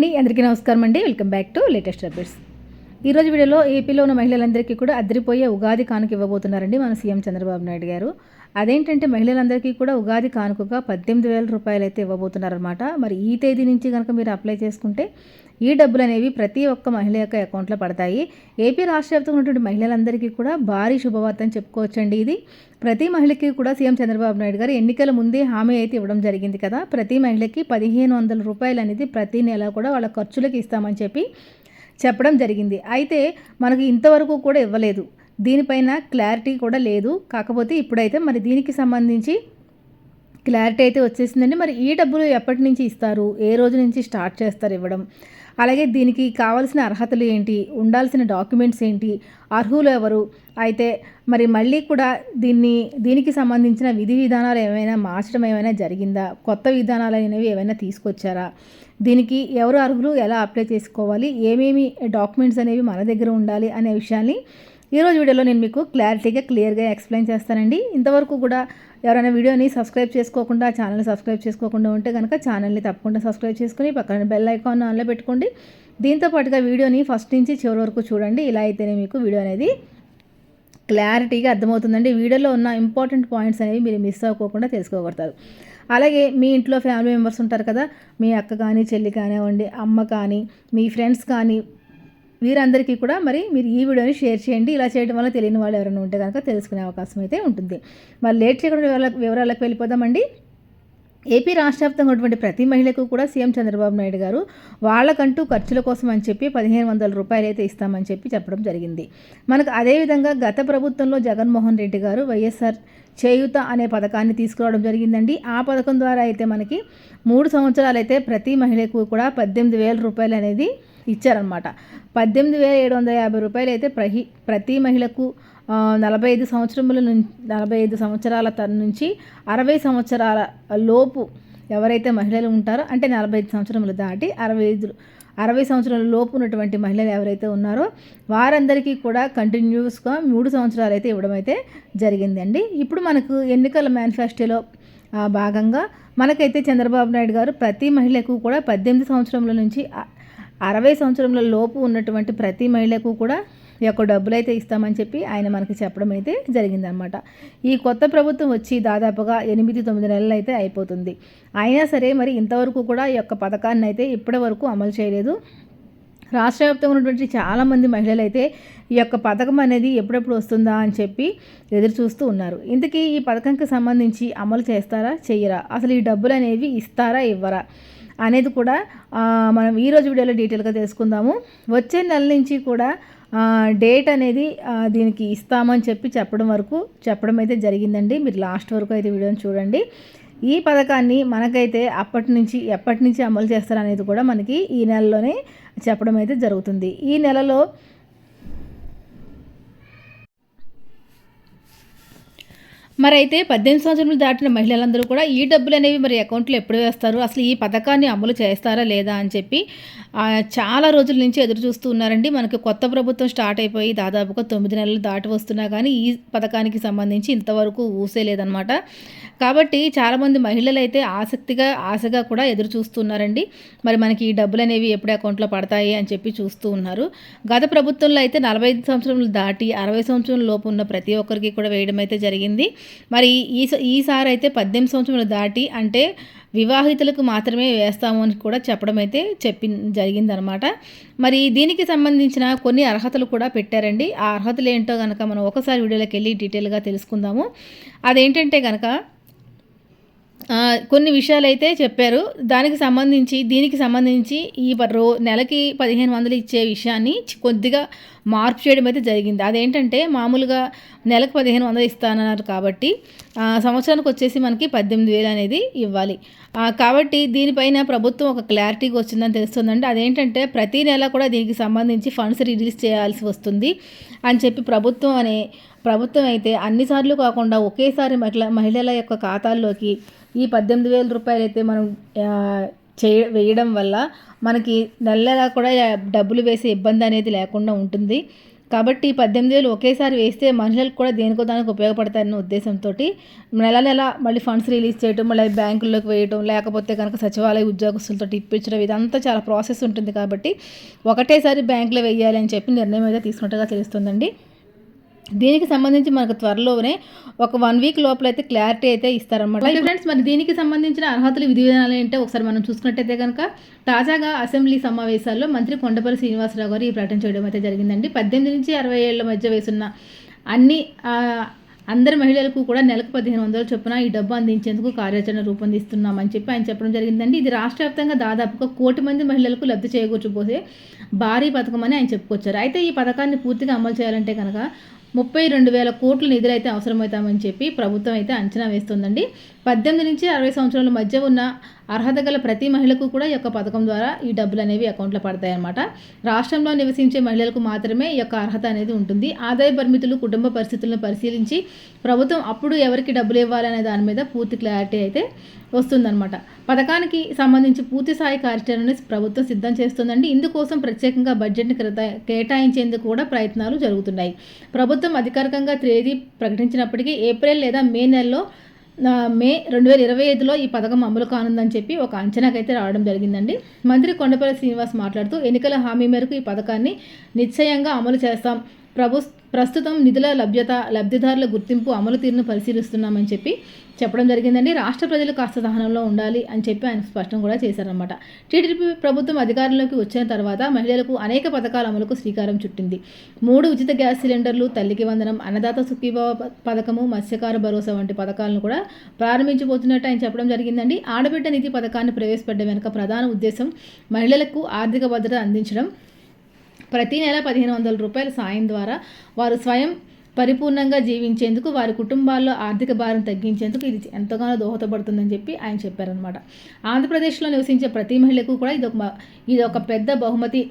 అండి అందరికీ నమస్కారం అండి welcome back to latest updates ఈరోజు వీడియోలో ఏపీలో ఉన్న మహిళలందరికీ కూడా అద్దరిపోయే ఉగాది కానుక ఇవ్వబోతున్నారండి మన సీఎం చంద్రబాబు నాయుడు గారు. అదేంటంటే మహిళలందరికీ కూడా ఉగాది కానుకగా పద్దెనిమిది వేల రూపాయలు అయితే ఇవ్వబోతున్నారనమాట మరి ఈ తేదీ నుంచి కనుక మీరు అప్లై చేసుకుంటే ఈ డబ్బులు అనేవి ప్రతి ఒక్క మహిళ యొక్క అకౌంట్లో పడతాయి. ఏపీ రాష్ట్ర వ్యాప్తంగా ఉన్నటువంటి మహిళలందరికీ కూడా భారీ శుభవార్త అని చెప్పుకోవచ్చండి ఇది. ప్రతి మహిళకి కూడా సీఎం చంద్రబాబు నాయుడు గారు ఎన్నికల ముందే హామీ అయితే ఇవ్వడం జరిగింది కదా. ప్రతి మహిళకి పదిహేను వందల రూపాయలు అనేది ప్రతి నెల కూడా వాళ్ళ ఖర్చులకు ఇస్తామని చెప్పి చెప్పడం జరిగింది. అయితే మనకు ఇంతవరకు కూడా ఇవ్వలేదు. దీనిపైన క్లారిటీ కూడా లేదు. కాకపోతే ఇప్పుడైతే మరి దీనికి సంబంధించి క్లారిటీ అయితే వచ్చేసిందండి. మరి ఈ డబ్బులు ఎప్పటి నుంచి ఇస్తారు? ఏ రోజు నుంచి స్టార్ట్ చేస్తారు ఇవ్వడం? అలాగే దీనికి కావాల్సిన అర్హతలు ఏంటి? ఉండాల్సిన డాక్యుమెంట్స్ ఏంటి? అర్హులు ఎవరు? అయితే మరి మళ్ళీ కూడా దీన్ని దీనికి సంబంధించిన విధి విధానాలు ఏమైనా మార్చడం ఏమైనా జరిగిందా? కొత్త విధానాలు అనేవి ఏమైనా తీసుకొచ్చారా? దీనికి ఎవరు అర్హులు? ఎలా అప్లై చేసుకోవాలి? ఏమేమి డాక్యుమెంట్స్ అనేవి మన దగ్గర ఉండాలి అనే విషయాన్ని ఈరోజు వీడియోలో నేను మీకు క్లారిటీగా క్లియర్గా ఎక్స్ప్లెయిన్ చేస్తానండి. ఇంతవరకు కూడా ఎవరైనా వీడియోని సబ్స్క్రైబ్ చేసుకోకుండా ఛానల్ని సబ్స్క్రైబ్ చేసుకోకుండా ఉంటే కనుక ఛానల్ని తప్పకుండా సబ్స్క్రైబ్ చేసుకుని పక్కన బెల్ ఐకాన్ ఆన్లో పెట్టుకోండి. దీంతో పాటుగా వీడియోని ఫస్ట్ నుంచి చివరి వరకు చూడండి. ఇలా అయితేనే మీకు వీడియో అనేది క్లారిటీగా అర్థమవుతుందండి. వీడియోలో ఉన్న ఇంపార్టెంట్ పాయింట్స్ అనేవి మీరు మిస్ అవ్వకుండా తెలుసుకోగలుగుతారు. అలాగే మీ ఇంట్లో ఫ్యామిలీ మెంబర్స్ ఉంటారు కదా మీ అక్క కానీ చెల్లి కానివ్వండి అమ్మ కానీ మీ ఫ్రెండ్స్ కానీ వీరందరికీ కూడా మరి మీరు ఈ వీడియోని షేర్ చేయండి. ఇలా చేయడం వల్ల తెలియని వాళ్ళు ఎవరైనా ఉంటే కనుక తెలుసుకునే అవకాశం అయితే ఉంటుంది. మరి లేట్ చేయకుండా వివరాలకు వివరాలకు వెళ్ళిపోదామండి. ఏపీ రాష్ట్ర వ్యాప్తంగా ఉన్నటువంటి ప్రతి మహిళకు కూడా సీఎం చంద్రబాబు నాయుడు గారు వాళ్ళకంటూ ఖర్చుల కోసం అని చెప్పి పదిహేను వందల రూపాయలు అయితే ఇస్తామని చెప్పి చెప్పడం జరిగింది. మనకు అదేవిధంగా గత ప్రభుత్వంలో జగన్మోహన్ రెడ్డి గారు వైఎస్ఆర్ చేయుత అనే పథకాన్ని తీసుకురావడం జరిగిందండి. ఆ పథకం ద్వారా అయితే మనకి మూడు సంవత్సరాలు అయితే ప్రతి మహిళకు కూడా పద్దెనిమిది వేల రూపాయలు అనేది ఇచ్చారనమాట పద్దెనిమిది వేల ఏడు వందల యాభై రూపాయలు అయితే ప్రహి ప్రతి మహిళకు నలభై ఐదు సంవత్సరముల నుంచి నలభై ఐదు సంవత్సరాల తన నుంచి అరవై సంవత్సరాల లోపు ఎవరైతే మహిళలు ఉంటారో అంటే నలభై ఐదు సంవత్సరములు దాటి అరవై ఐదు అరవై సంవత్సరాల లోపు ఉన్నటువంటి మహిళలు ఎవరైతే ఉన్నారో వారందరికీ కూడా కంటిన్యూస్గా మూడు సంవత్సరాలు అయితే ఇవ్వడం అయితే జరిగిందండి. ఇప్పుడు మనకు ఎన్నికల మేనిఫెస్టోలో భాగంగా మనకైతే చంద్రబాబు నాయుడు గారు ప్రతి మహిళకు కూడా పద్దెనిమిది సంవత్సరముల నుంచి అరవై సంవత్సరంలో లోపు ఉన్నటువంటి ప్రతి మహిళకు కూడా ఈ యొక్క డబ్బులు అయితే ఇస్తామని చెప్పి ఆయన మనకి చెప్పడం అయితే జరిగిందనమాట ఈ కొత్త ప్రభుత్వం వచ్చి దాదాపుగా ఎనిమిది తొమ్మిది నెలలు అయితే అయిపోతుంది. అయినా సరే మరి ఇంతవరకు కూడా ఈ యొక్క పథకాన్ని అయితే ఇప్పటి వరకు అమలు చేయలేదు. రాష్ట్ర వ్యాప్తంగా ఉన్నటువంటి చాలామంది మహిళలు అయితే ఈ యొక్క పథకం అనేది ఎప్పుడెప్పుడు వస్తుందా అని చెప్పి ఎదురు చూస్తూ ఉన్నారు. ఇంతకీ ఈ పథకంకి సంబంధించి అమలు చేస్తారా చెయ్యరా? అసలు ఈ డబ్బులు అనేవి ఇస్తారా ఇవ్వరా? అనేది కూడా మనం ఈరోజు వీడియోలో డీటెయిల్గా తెలుసుకుందాము. వచ్చే నెల నుంచి కూడా డేట్ అనేది దీనికి ఇస్తామని చెప్పి చెప్పడం వరకు చెప్పడం అయితే జరిగిందండి. మీరు లాస్ట్ వరకు అయితే వీడియోని చూడండి. ఈ పథకాన్ని మనకైతే అప్పటి నుంచి ఎప్పటి నుంచి అమలు చేస్తారనేది కూడా మనకి ఈ నెలలోనే చెప్పడం అయితే జరుగుతుంది. ఈ నెలలో మరి అయితే పద్దెనిమిది సంవత్సరాలు దాటిన మహిళలందరూ కూడా ఈ డబ్బులు అనేవి మరి అకౌంట్లో ఎప్పుడు వేస్తారు? అసలు ఈ పథకాన్ని అమలు చేస్తారా లేదా అని చెప్పి చాలా రోజుల నుంచి ఎదురు చూస్తూ ఉన్నారండి. మనకి కొత్త ప్రభుత్వం స్టార్ట్ అయిపోయి దాదాపుగా తొమ్మిది నెలలు దాటి వస్తున్నా కానీ ఈ పథకానికి సంబంధించి ఇంతవరకు ఊసే లేదనమాట కాబట్టి చాలామంది మహిళలు అయితే ఆసక్తిగా ఆశగా కూడా ఎదురు చూస్తున్నారండి మరి మనకి ఈ డబ్బులు అనేవి ఎప్పుడు అకౌంట్లో పడతాయి అని చెప్పి చూస్తూ ఉన్నారు. గత ప్రభుత్వంలో అయితే నలభై ఐదు సంవత్సరాలు దాటి అరవై సంవత్సరం లోపు ఉన్న ప్రతి ఒక్కరికి కూడా వేయడం అయితే జరిగింది. మరి ఈ ఈసారి అయితే పద్దెనిమిది సంవత్సరాలు దాటి అంటే వివాహితులకు మాత్రమే వేస్తాము అని కూడా చెప్పడం అయితే చెప్పి జరిగిందనమాట. మరి దీనికి సంబంధించిన కొన్ని అర్హతలు కూడా పెట్టారండి. ఆ అర్హతలు ఏంటో కనుక మనం ఒకసారి వీడియోలోకి వెళ్ళి డీటెయిల్గా తెలుసుకుందాము. అదేంటంటే కనుక కొన్ని విషయాలు అయితే చెప్పారు. దానికి సంబంధించి దీనికి సంబంధించి ఈ రో నెలకి పదిహేను వందలు ఇచ్చే విషయాన్ని కొద్దిగా మార్పు చేయడం అయితే జరిగింది. అదేంటంటే మామూలుగా నెలకు పదిహేను వందలు ఇస్తానన్నారు కాబట్టి సంవత్సరానికి వచ్చేసి మనకి పద్దెనిమిది వేలు అనేది ఇవ్వాలి. కాబట్టి దీనిపైన ప్రభుత్వం ఒక క్లారిటీగా వచ్చిందని తెలుస్తుందండి. అదేంటంటే ప్రతి నెల కూడా దీనికి సంబంధించి ఫండ్స్ రిలీజ్ చేయాల్సి వస్తుంది అని చెప్పి ప్రభుత్వం అనే ప్రభుత్వం అయితే అన్నిసార్లు కాకుండా ఒకేసారి మహిళ మహిళల యొక్క ఖాతాల్లోకి ఈ పద్దెనిమిది వేల రూపాయలు అయితే మనం చేయ వేయడం వల్ల మనకి నెలలా కూడా డబ్బులు వేసే ఇబ్బంది అనేది లేకుండా ఉంటుంది. కాబట్టి పద్దెనిమిది వేలు ఒకేసారి వేస్తే మనుషులకు కూడా దేనికో దానికి ఉపయోగపడతాయన్న ఉద్దేశంతో నెల నెల మళ్ళీ ఫండ్స్ రిలీజ్ చేయడం మళ్ళీ బ్యాంకుల్లోకి వేయడం లేకపోతే కనుక సచివాలయ ఉద్యోగస్తులతో ఇప్పించడం ఇదంతా చాలా ప్రాసెస్ ఉంటుంది కాబట్టి ఒకటేసారి బ్యాంకులో వేయాలి అని చెప్పి నిర్ణయం అయితే తీసుకున్నట్టుగా తెలుస్తుందండి. దీనికి సంబంధించి మనకు త్వరలోనే ఒక వన్ వీక్ లోపల అయితే క్లారిటీ అయితే ఇస్తారన్నమాట. ఫ్రెండ్స్ మరి దీనికి సంబంధించిన అర్హతలు విధి విధానాలు ఏంటో ఒకసారి మనం చూసుకున్నట్టయితే కనుక తాజాగా అసెంబ్లీ సమావేశాల్లో మంత్రి కొండపల్లి శ్రీనివాసరావు గారు ఈ ప్రకటన చేయడం అయితే జరిగిందండి. పద్దెనిమిది నుంచి అరవై ఏళ్ళ మధ్య వేసున్న అన్ని అందరి మహిళలకు కూడా నెలకు పదిహేను వందల చొప్పున ఈ డబ్బు అందించేందుకు కార్యాచరణ రూపొందిస్తున్నామని చెప్పి ఆయన చెప్పడం జరిగిందండి. ఇది రాష్ట్ర వ్యాప్తంగా దాదాపుగా కోటి మంది మహిళలకు లబ్ధి చేకూర్చిపోతే భారీ పథకం అని ఆయన చెప్పుకొచ్చారు. అయితే ఈ పథకాన్ని పూర్తిగా అమలు చేయాలంటే కనుక ముప్పై రెండు వేల కోట్ల నిధులు అయితే అవసరమవుతామని చెప్పి ప్రభుత్వం అయితే అంచనా వేస్తుందండి. పద్దెనిమిది నుంచి అరవై సంవత్సరాల మధ్య ఉన్న అర్హత గల ప్రతి మహిళకు కూడా ఈ యొక్క పథకం ద్వారా ఈ డబ్బులు అనేవి అకౌంట్లో పడతాయన్నమాట రాష్ట్రంలో నివసించే మహిళలకు మాత్రమే ఈ యొక్క అర్హత అనేది ఉంటుంది. ఆదాయ పరిమితులు కుటుంబ పరిస్థితులను పరిశీలించి ప్రభుత్వం అప్పుడు ఎవరికి డబ్బులు ఇవ్వాలనే దాని మీద పూర్తి క్లారిటీ అయితే వస్తుందన్నమాట. పథకానికి సంబంధించి పూర్తి స్థాయి కార్యాచరణని ప్రభుత్వం సిద్ధం చేస్తుందండి. ఇందుకోసం ప్రత్యేకంగా బడ్జెట్ని కేటా- కేటాయించేందుకు కూడా ప్రయత్నాలు జరుగుతున్నాయి. ప్రభుత్వం అధికారికంగా తేదీ ప్రకటించినప్పటికీ ఏప్రిల్ లేదా మే నెలలో మే రెండు వేల ఇరవై ఐదులో ఈ పథకం అమలు కానుందని చెప్పి ఒక అంచనాకైతే రావడం జరిగిందండి. మంత్రి కొండపల్లి శ్రీనివాస్ మాట్లాడుతూ ఎన్నికల హామీ మేరకు ఈ పథకాన్ని నిశ్చయంగా అమలు చేస్తాం. ప్రభు ప్రస్తుతం నిధుల లభ్యత లబ్ధిదారుల గుర్తింపు అమలు తీరును పరిశీలిస్తున్నామని చెప్పి చెప్పడం జరిగిందండి. రాష్ట్ర ప్రజలు కాస్త సహనంలో ఉండాలి అని చెప్పి ఆయన స్పష్టం కూడా చేశారనమాట టీడీపీ ప్రభుత్వం అధికారంలోకి వచ్చిన తర్వాత మహిళలకు అనేక పథకాల అమలుకు శ్రీకారం చుట్టింది. మూడు ఉచిత గ్యాస్ సిలిండర్లు తల్లికి వందనం అన్నదాత సుఖీభావ పథకము మత్స్యకార భరోసా వంటి పథకాలను కూడా ప్రారంభించబోతున్నట్టు ఆయన చెప్పడం జరిగిందండి. ఆడబిడ్డ నిధి పథకాన్ని ప్రవేశపెట్టడం వెనుక ప్రధాన ఉద్దేశం మహిళలకు ఆర్థిక భద్రత అందించడం ప్రతి నెల పదిహేను వందల రూపాయల సాయం ద్వారా వారు స్వయం పరిపూర్ణంగా జీవించేందుకు వారి కుటుంబాల్లో ఆర్థిక భారం తగ్గించేందుకు ఇది ఎంతగానో దోహదపడుతుందని చెప్పి ఆయన చెప్పారనమాట ఆంధ్రప్రదేశ్లో నివసించే ప్రతి మహిళకు కూడా ఇది ఒక ఇది ఒక పెద్ద బహుమతి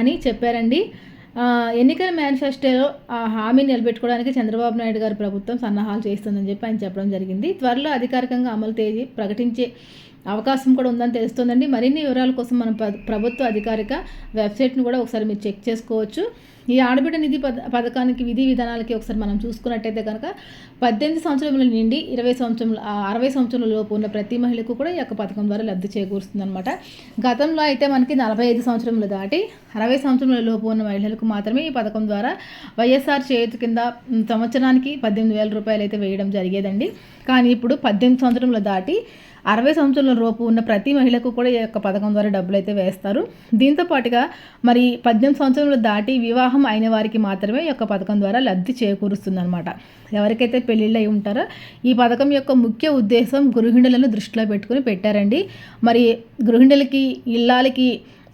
అని చెప్పారండి. ఎన్నికల మేనిఫెస్టోలో ఆ హామీ నిలబెట్టుకోవడానికి చంద్రబాబు నాయుడు గారు ప్రభుత్వం సన్నాహాలు చేస్తుందని చెప్పి ఆయన చెప్పడం జరిగింది. త్వరలో అధికారికంగా అమలు తేదీ ప్రకటించే అవకాశం కూడా ఉందని తెలుస్తుందండి. మరిన్ని వివరాల కోసం మనం ప్రభుత్వ అధికారిక వెబ్సైట్ను కూడా ఒకసారి మీరు చెక్ చేసుకోవచ్చు. ఈ ఆడబిడ్డ నిధి పద పథకానికి విధి విధానాలకి ఒకసారి మనం చూసుకున్నట్టయితే కనుక పద్దెనిమిది సంవత్సరముల నుండి ఇరవై సంవత్సరం అరవై సంవత్సరాల లోపు ఉన్న ప్రతి మహిళకు కూడా ఈ యొక్క పథకం ద్వారా లబ్ధి చేకూరుస్తుందన్నమాట. గతంలో అయితే మనకి నలభై ఐదు సంవత్సరములు దాటి అరవై సంవత్సరముల లోపు ఉన్న మహిళలకు మాత్రమే ఈ పథకం ద్వారా వైఎస్ఆర్ చేతి కింద సంవత్సరానికి పద్దెనిమిది వేల రూపాయలు అయితే వేయడం జరిగేదండి. కానీ ఇప్పుడు పద్దెనిమిది సంవత్సరములు దాటి అరవై సంవత్సరాల లోపు ఉన్న ప్రతి మహిళకు కూడా ఈ యొక్క పథకం ద్వారా డబ్బులు అయితే వేస్తారు. దీంతో పాటుగా మరి పద్దెనిమిది సంవత్సరాలు దాటి వివాహం అయిన వారికి మాత్రమే ఈ యొక్క పథకం ద్వారా లబ్ధి చేకూరుస్తుందన్నమాట. ఎవరికైతే పెళ్ళిళ్ళు అయి ఉంటారో ఈ పథకం యొక్క ముఖ్య ఉద్దేశం గృహిణులను దృష్టిలో పెట్టుకుని పెట్టారండి. మరి గృహిణులకి ఇల్లాలకి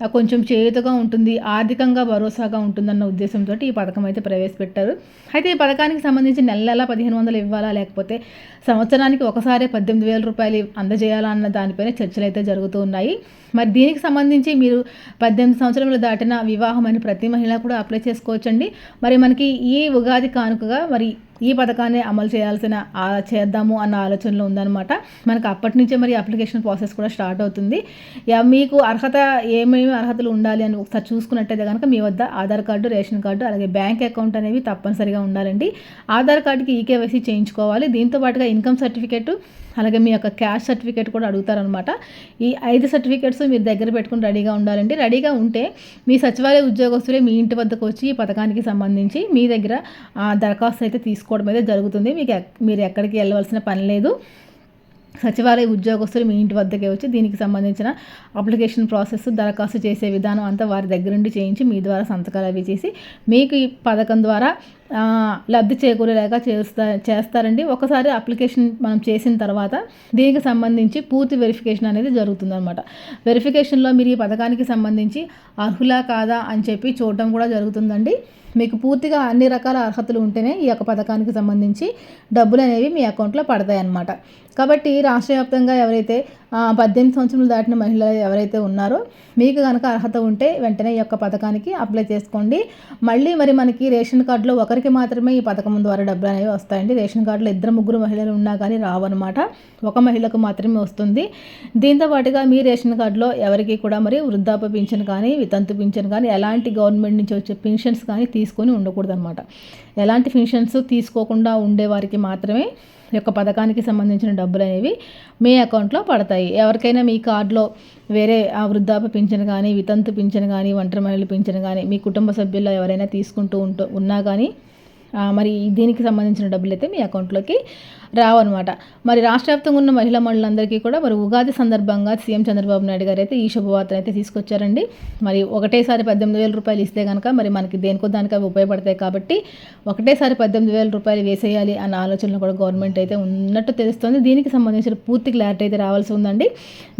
కొంచెం చేయుతగా ఉంటుంది ఆర్థికంగా భరోసాగా ఉంటుందన్న ఉద్దేశంతో ఈ పథకం అయితే ప్రవేశపెట్టారు. అయితే ఈ పథకానికి సంబంధించి నెల నెల పదిహేను వందలు ఇవ్వాలా? లేకపోతే సంవత్సరానికి ఒకసారి పద్దెనిమిది వేల రూపాయలు అందజేయాలా? అన్న దానిపైన చర్చలు అయితే జరుగుతూ ఉన్నాయి. మరి దీనికి సంబంధించి మీరు పద్దెనిమిది సంవత్సరాలు దాటిన వివాహం అని ప్రతి మహిళ కూడా అప్లై చేసుకోవచ్చండి. మరి మనకి ఈ ఉగాది కానుకగా మరి ఈ పథకాన్ని అమలు చేయాల్సిన చేద్దాము అన్న ఆలోచనలో ఉందన్నమాట. మనకు అప్పటి నుంచే మరి అప్లికేషన్ ప్రాసెస్ కూడా స్టార్ట్ అవుతుంది. యా, మీకు అర్హత ఏమేమి అర్హతలు ఉండాలి అని ఒకసారి చూసుకున్నట్టయితే కనుక మీ వద్ద ఆధార్ కార్డు రేషన్ కార్డు అలాగే బ్యాంక్ అకౌంట్ అనేవి తప్పనిసరిగా ఉండాలండి. ఆధార్ కార్డుకి ఈకేవైసీ చేయించుకోవాలి. దీంతో పాటుగా ఇన్కమ్ సర్టిఫికేట్ అలాగే మీ యొక్క క్యాష్ సర్టిఫికేట్ కూడా అడుగుతారనమాట. ఈ ఐదు సర్టిఫికేట్స్ మీరు దగ్గర పెట్టుకుని రెడీగా ఉండాలండి. రెడీగా ఉంటే మీ సచివాలయ ఉద్యోగస్తులే మీ ఇంటి వద్దకు వచ్చి ఈ పథకానికి సంబంధించి మీ దగ్గర ఆ, దరఖాస్తు అయితే తీసుకోవడం అయితే జరుగుతుంది. మీకు ఎక్- మీరు ఎక్కడికి వెళ్ళవలసిన పని లేదు. సచివాలయ ఉద్యోగస్తులు మీ ఇంటి వద్దకే వచ్చి దీనికి సంబంధించిన అప్లికేషన్ ప్రాసెస్ దరఖాస్తు చేసే విధానం అంతా వారి దగ్గర నుండి చేయించి మీ ద్వారా సంతకాలు అవి చేసి మీకు ఈ పథకం ద్వారా లబ్ధి చేకూరేలాగా చేస్తా చేస్తారండి. ఒకసారి అప్లికేషన్ మనం చేసిన తర్వాత దీనికి సంబంధించి పూర్తి వెరిఫికేషన్ అనేది జరుగుతుందన్నమాట. వెరిఫికేషన్లో మీరు ఈ పథకానికి సంబంధించి అర్హులా కాదా అని చెప్పి చూడటం కూడా జరుగుతుందండి. మీకు పూర్తిగా అన్ని రకాల అర్హతలు ఉంటేనే ఈ యొక్క పథకానికి సంబంధించి డబ్బులు అనేవి మీ అకౌంట్లో పడతాయి అన్నమాట కాబట్టి రాష్ట్ర వ్యాప్తంగా ఎవరైతే పద్దెనిమిది సంవత్సరాలు దాటిన మహిళలు ఎవరైతే ఉన్నారో మీకు కనుక అర్హత ఉంటే వెంటనే ఈ యొక్క పథకానికి అప్లై చేసుకోండి. మళ్ళీ మరి మనకి రేషన్ కార్డులో ఒకరికి మాత్రమే ఈ పథకం ద్వారా డబ్బులు అనేవి వస్తాయండి. రేషన్ కార్డులో ఇద్దరు ముగ్గురు మహిళలు ఉన్నా కానీ రావన్నమాట. ఒక మహిళకు మాత్రమే వస్తుంది. దీంతో పాటుగా మీ రేషన్ కార్డులో ఎవరికి కూడా మరి వృద్ధాప్య పింఛన్ కానీ వితంతు పింఛన్ కానీ ఎలాంటి గవర్నమెంట్ నుంచి వచ్చే పెన్షన్స్ కానీ తీసుకొని ఉండకూడదు అనమాట ఎలాంటి పెన్షన్స్ తీసుకోకుండా ఉండేవారికి మాత్రమే ఈ యొక్క పథకానికి సంబంధించిన డబ్బులు అనేవి మీ అకౌంట్లో పడతాయి. ఎవరికైనా మీ కార్డులో వేరే ఆ వృద్ధాప్య పింఛన్ కానీ వితంతు పింఛన్ కానీ ఒంటరి మహిళలు పింఛన్ కానీ మీ కుటుంబ సభ్యుల్లో ఎవరైనా తీసుకుంటూ ఉంటూ ఉన్నా కానీ మరి దీనికి సంబంధించిన డబ్బులు అయితే మీ అకౌంట్లోకి రావన్నమాట. మరి రాష్ట్ర వ్యాప్తంగా ఉన్న మహిళా మండలందరికీ కూడా మరి ఉగాది సందర్భంగా సీఎం చంద్రబాబు నాయుడు గారు అయితే ఈ శుభవార్తను అయితే తీసుకొచ్చారండి. మరి ఒకటేసారి పద్దెనిమిది వేల రూపాయలు ఇస్తే కనుక మరి మనకి దేనికో దానికి అవి ఉపయోగపడతాయి కాబట్టి ఒకటేసారి పద్దెనిమిది వేల రూపాయలు వేసేయాలి అన్న ఆలోచనలో కూడా గవర్నమెంట్ అయితే ఉన్నట్టు తెలుస్తుంది. దీనికి సంబంధించిన పూర్తి క్లారిటీ అయితే రావాల్సి ఉందండి.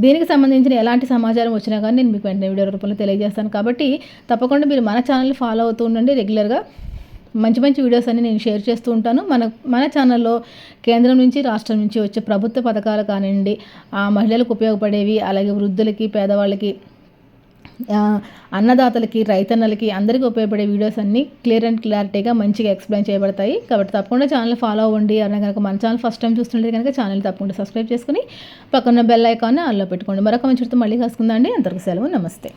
దీనికి సంబంధించిన ఎలాంటి సమాచారం వచ్చినా కానీ నేను మీకు వెంటనే వీడియో రూపంలో తెలియజేస్తాను. కాబట్టి తప్పకుండా మీరు మన ఛానల్ ఫాలో అవుతూ ఉండండి. రెగ్యులర్గా మంచి మంచి వీడియోస్ అన్ని నేను షేర్ చేస్తూ ఉంటాను. మన మన ఛానల్లో కేంద్రం నుంచి రాష్ట్రం నుంచి వచ్చే ప్రభుత్వ పథకాలు కానివ్వండి ఆ మహిళలకు ఉపయోగపడేవి అలాగే వృద్ధులకి పేదవాళ్ళకి అన్నదాతలకి రైతన్నలకి అందరికీ ఉపయోగపడే వీడియోస్ అన్నీ క్లియర్ అండ్ క్లారిటీగా మంచిగా ఎక్స్ప్లెయిన్ చేయబడతాయి. కాబట్టి తప్పకుండా ఛానల్ ఫాలో అవ్వండి అన్న కనుక మన ఛానల్ ఫస్ట్ టైం చూస్తుంటే కనుక ఛానల్ తప్పకుండా సబ్స్క్రైబ్ చేసుకుని పక్కన బెల్ ఐకాన్ని ఆన్లో పెట్టుకోండి. మరొక మంచి మళ్ళీ కలుసుకుందాం అండి. అంతవరకు సెలవు నమస్తే.